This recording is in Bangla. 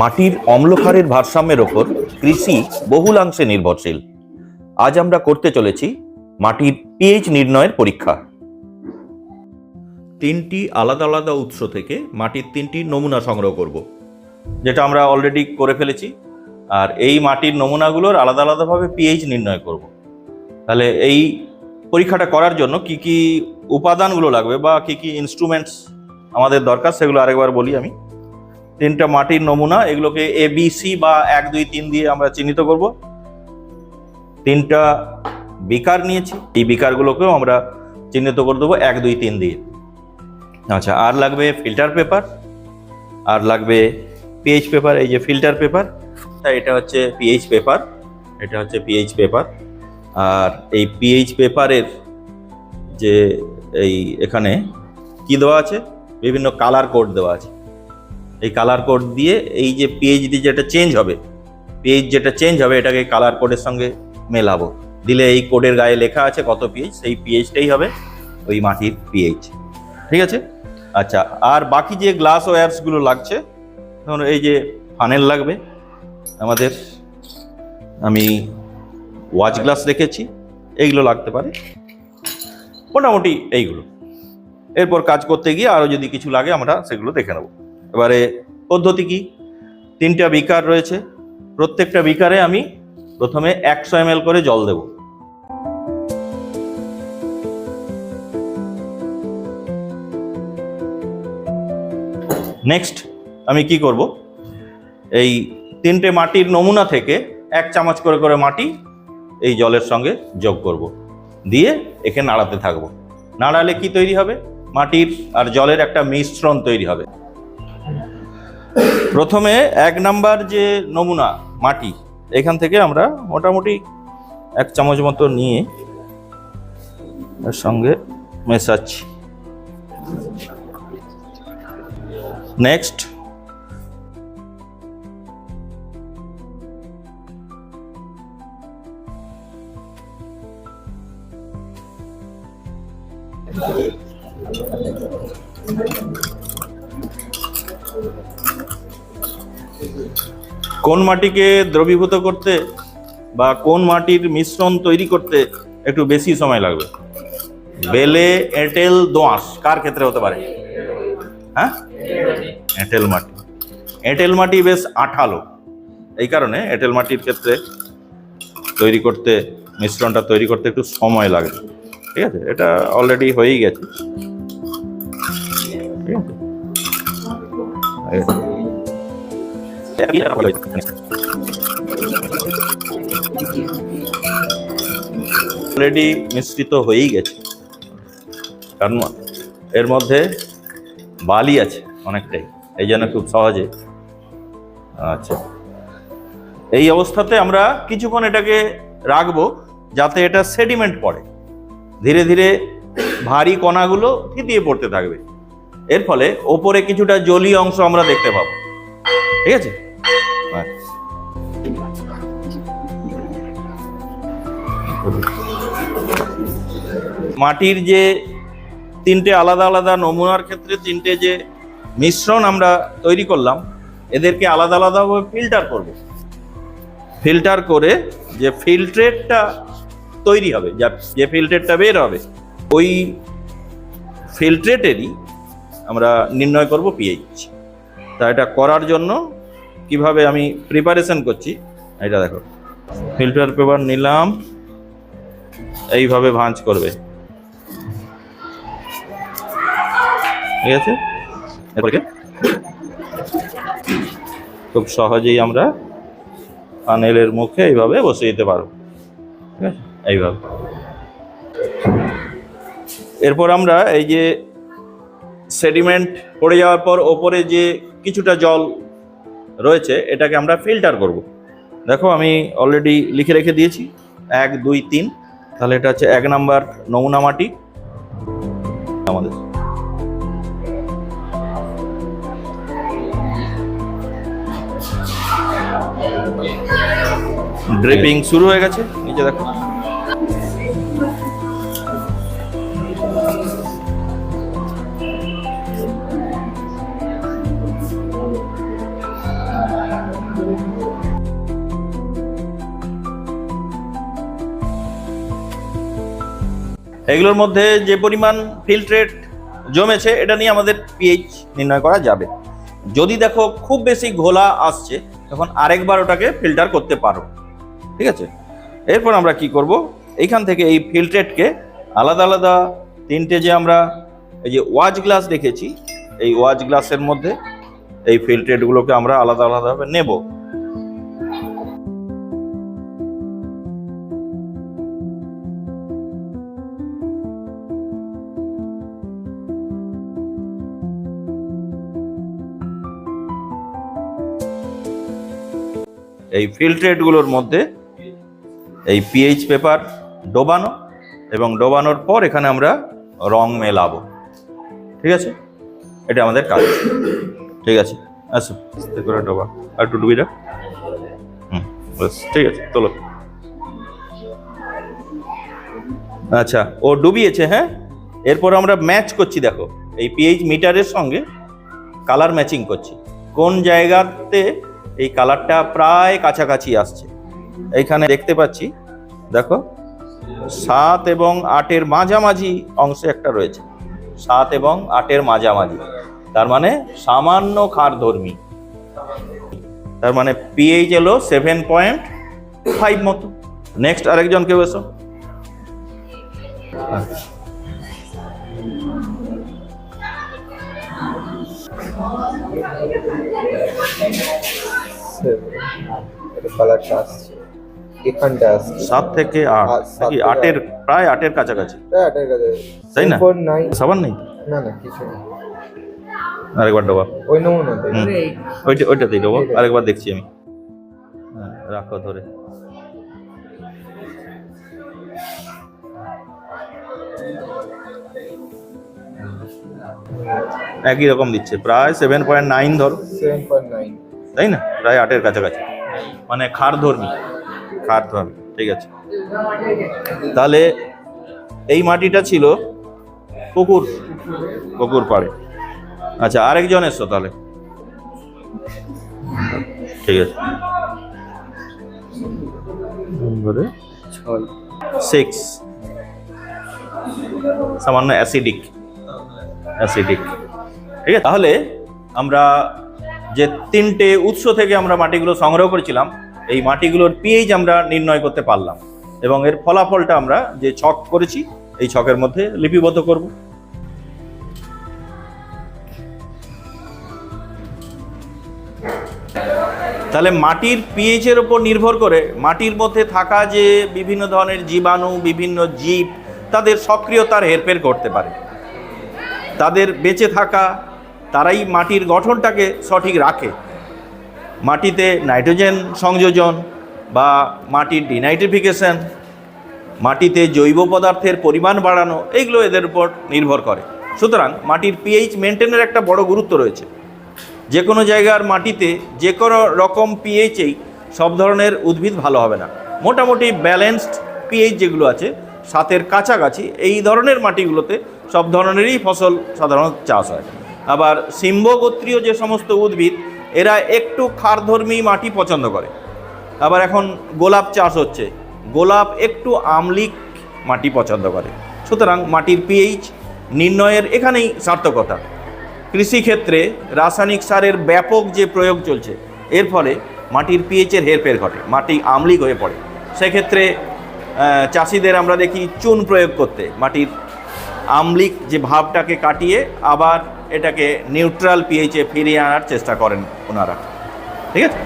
মাটির অম্লক্ষারের ভারসাম্যের ওপর কৃষি বহুলাংশে নির্ভরশীল। আজ আমরা করতে চলেছি মাটির পিএইচ নির্ণয়ের পরীক্ষা। তিনটি আলাদা আলাদা উৎস থেকে মাটির তিনটি নমুনা সংগ্রহ করব, যেটা আমরা অলরেডি করে ফেলেছি। আর এই মাটির নমুনাগুলোর আলাদা আলাদাভাবে পিএইচ নির্ণয় করব। তাহলে এই পরীক্ষাটা করার জন্য কি কি উপাদানগুলো লাগবে বা কি কি ইনস্ট্রুমেন্টস আমাদের দরকার, সেগুলো আরেকবার বলি আমি। তিনটা মাটির নমুনা, এগুলোকে এ বি সি বা এক, দুই, তিন দিয়ে আমরা চিহ্নিত করব। তিনটা বিকার নিয়েছি, এই বিকারগুলোকেও আমরা চিহ্নিত করে দেবো এক, দুই, তিন দিয়ে। আচ্ছা আর লাগবে ফিল্টার পেপার আর লাগবে পিএইচ পেপার এই যে ফিল্টার পেপার এটা হচ্ছে পিএইচ পেপার এটা হচ্ছে পিএইচ পেপার আর এই পিএইচ পেপারের যে এই এখানে কি দেওয়া আছে? বিভিন্ন কালার কোড দেওয়া আছে। এই কালার কোড দিয়ে এই যে পিএইচডি যেটা চেঞ্জ হবে পিএইচ যেটা চেঞ্জ হবে, এটাকে কালার কোডের সঙ্গে মেলাবো। দিলে এই কোডের গায়ে লেখা আছে কত পিএইচ সেই পিএইচটাই হবে ওই মাটির পিএইচ ঠিক আছে? আচ্ছা আর বাকি যে গ্লাস ওয়্যারসগুলো লাগছে, ধরুন এই যে ফানেল লাগবে, আমাদের আমি ওয়াচ গ্লাস রেখেছি এইগুলো লাগতে পারে। মোটামুটি এইগুলো। এরপর কাজ করতে গিয়ে আরও যদি কিছু লাগে আমরা সেগুলো দেখে নেব। এবারে পদ্ধতি কি? তিনটা বিকার রয়েছে। প্রত্যেকটা বিকারে আমি প্রথমে একশো এম করে জল দেব। নেক্সট আমি কি করব? এই তিনটে মাটির নমুনা থেকে এক চামচ করে করে মাটি এই জলের সঙ্গে যোগ করব। দিয়ে একে নাড়াতে থাকব। নাড়ালে কি তৈরি হবে? মাটির আর জলের একটা মিশ্রণ তৈরি হবে। প্রথমে এক নাম্বার যে নমুনা, মাটি, এখান থেকে আমরা মোটামুটি এক চামচ মতো নিয়ে এর সঙ্গে মেশাচ্ছি। নেক্সট কোন মাটিকে দ্রবীভূত করতে বা কোন মাটির মিশ্রণ তৈরি করতে একটু বেশি সময় লাগবে? বেলে, এঁটেল, দোঁয়াশ, কার ক্ষেত্রে হতে পারে? হ্যাঁ? এঁটেল মাটি। এঁটেল মাটি বেশ আঠালো। এই কারণে এঁটেল মাটির ক্ষেত্রে তৈরি করতে, মিশ্রণটা তৈরি করতে একটু সময় লাগে। ঠিক আছে? এটা অলরেডি হয়েই গেছে। ঠিক আছে? অলরেডি মিশ্রিত হয়েই গেছে। কারণ এর মধ্যে বালি আছে অনেকটাই, এই জন্য খুব সহজে। আচ্ছা। এই অবস্থাতে আমরা কিছুক্ষণ এটাকে রাখব যাতে এটা সেডিমেন্ট পড়ে। ধীরে ধীরে ভারী কণাগুলো থিতিয়ে পড়তে থাকবে। এর ফলে ওপরে কিছুটা জলীয় অংশ আমরা দেখতে পাবো। ঠিক আছে। মাটির যে তিনটে আলাদা আলাদা নমুনার ক্ষেত্রে তিনটে যে মিশ্রণ আমরা তৈরি করলাম, এদেরকে আলাদা আলাদাভাবে ফিল্টার করব। ফিল্টার করে যে ফিল্ট্রেটটা তৈরি হবে, যা, যে ফিল্ট্রেটটা বের হবে, ওই ফিল্ট্রেটেরই আমরা নির্ণয় করব পিএইচ তা এটা করার জন্য কীভাবে আমি প্রিপারেশন করছি এটা দেখো। ফিল্টার পেপার নিলাম, এইভাবে ভাঁজ করবে। ঠিক আছে? খুব সহজেই আমরা পানেলের মুখে এইভাবে বসে দিতে পারব। ঠিক আছে? এইভাবে। এরপর আমরা এই যে সেডিমেন্ট পড়ে যাওয়ার পর ওপরে যে কিছুটা জল রয়েছে, এটাকে আমরা ফিল্টার করব। দেখো, আমি অলরেডি লিখে রেখে দিয়েছি, এক, দুই, তিন। তাহলে এটা হচ্ছে এক নাম্বার নমুনা মাটি। আমাদের। ড্রিপিং শুরু হয়ে গেছে নিচে দেখো। এগুলোর মধ্যে যে পরিমাণ ফিল্ট্রেট জমেছে, এটা নিয়ে আমাদের পিএইচ নির্ণয় করা যাবে। যদি দেখো খুব বেশি ঘোলা আসছে, তখন আরেকবার ওটাকে ফিল্টার করতে পারো। ঠিক আছে? এরপর আমরা কি করব? এইখান থেকে এই ফিল্ট্রেটকে আলাদা আলাদা তিনটে যে আমরা এই যে ওয়াচ গ্লাস দেখেছি, এই ওয়াচ গ্লাসের মধ্যে এই ফিল্ট্রেটগুলোকে আমরা আলাদা আলাদাভাবে নেব। এই ফিল্ট্রেটগুলোর মধ্যে এই পিএইচ পেপার ডোবানো এবং ডোবানোর পর এখানে আমরা রং মেলাবো। ঠিক আছে? এটা আমাদের কাজ। ঠিক আছে? আস্তে করে ডোবা। আর একটু ডুবি রাখ হুম বাস ঠিক আছে চলো আচ্ছা ও ডুবিয়েছে হ্যাঁ? এরপর আমরা ম্যাচ করছি, দেখো। এই পিএইচ মিটারের সঙ্গে কালার ম্যাচিং করছি। কোন জায়গাতে এই কালারটা প্রায় কাছাকাছি আসছে। এইখানে দেখতে পাচ্ছি, দেখো, সাত এবং আটের মাঝামাঝি অংশে একটা রয়েছে। সাত এবং আটের মাঝামাঝি। তার মানে সামান্য খার ধর্মী তার মানে পিএইচ এলো সেভেন পয়েন্ট ফাইভ মতো। নেক্সট আরেকজন কেউ এসো আচ্ছা। কালারটা আসছে এখানটা আসছে সাত থেকে আট নাকি আটের প্রায় আটের কাছাকাছি? তাই আটের কাছে তাই না? সাবান নেই না না কিছু না। আরেকবার ডোবা ওই নমুনাতে হুম। ওইটা ওইটাতেই দেবো। আরেকবার দেখছি আমি। হ্যাঁ, রাখো ধরে। একই রকম দিচ্ছে। প্রায় সেভেন পয়েন্ট নাইন ধরো। সেভেন পয়েন্ট নাইন তাই না? প্রায় আটের কাছাকাছি। মানে খার ধর্মী খার ধর্মী ঠিক আছে। তাহলে এই মাটিটা ছিল পুকুর পুকুর পাড়ে। আচ্ছা আরেকজন এসো তাহলে। ঠিক আছে। সিক্স সামান্য অ্যাসিডিক অ্যাসিডিক ঠিক আছে তাহলে আমরা যে তিনটে উৎস থেকে আমরা মাটিগুলো সংগ্রহ করেছিলাম, এই মাটিগুলোর পিএইচ আমরা নির্ণয় করতে পারলাম এবং এর ফলাফলটা আমরা যে ছক করেছি, এই ছকের মধ্যে লিপিবদ্ধ করব। তাহলে মাটির পিএইচ এর উপর নির্ভর করে মাটির মধ্যে থাকা যে বিভিন্ন ধরনের জীবাণু, বিভিন্ন জীব, তাদের সক্রিয়তার হেরফের করতে পারে। তাদের বেঁচে থাকা তারাই মাটির গঠনটাকে সঠিক রাখে। মাটিতে নাইট্রোজেন সংযোজন বা মাটির ডিনাইট্রিফিকেশন, মাটিতে জৈব পদার্থের পরিমাণ বাড়ানো, এইগুলো এদের উপর নির্ভর করে। সুতরাং মাটির পিএইচ মেনটেনের একটা বড় গুরুত্ব রয়েছে। যে কোনো জায়গার মাটিতে যে কোনো রকম পিএইচেই সব ধরনের উদ্ভিদ ভালো হবে না। মোটামুটি ব্যালেন্সড পিএইচ যেগুলো আছে, সাতের কাছাকাছি এই ধরনের মাটিগুলোতে সব ধরনেরই ফসল সাধারণত চাষ হয়। আবার সিম্বগোত্রীয় যে সমস্ত উদ্ভিদ, এরা একটু ক্ষারধর্মী মাটি পছন্দ করে। আবার এখন গোলাপ চাষ হচ্ছে। গোলাপ একটু আমলিক মাটি পছন্দ করে। সুতরাং মাটির পিএইচ নির্ণয়ের এখানেই সার্থকতা। কৃষিক্ষেত্রে রাসায়নিক সারের ব্যাপক যে প্রয়োগ চলছে, এর ফলে মাটির পিএইচের হেরফের ঘটে, মাটি আমলিক হয়ে পড়ে। সেক্ষেত্রে চাষিদের আমরা দেখি চুন প্রয়োগ করতে, মাটির আমলিক যে ভাবটাকে কাটিয়ে আবার এটাকে নিউট্রাল পিএইচে ফিরিয়ে আনার চেষ্টা করেন ওনারা। ঠিক আছে?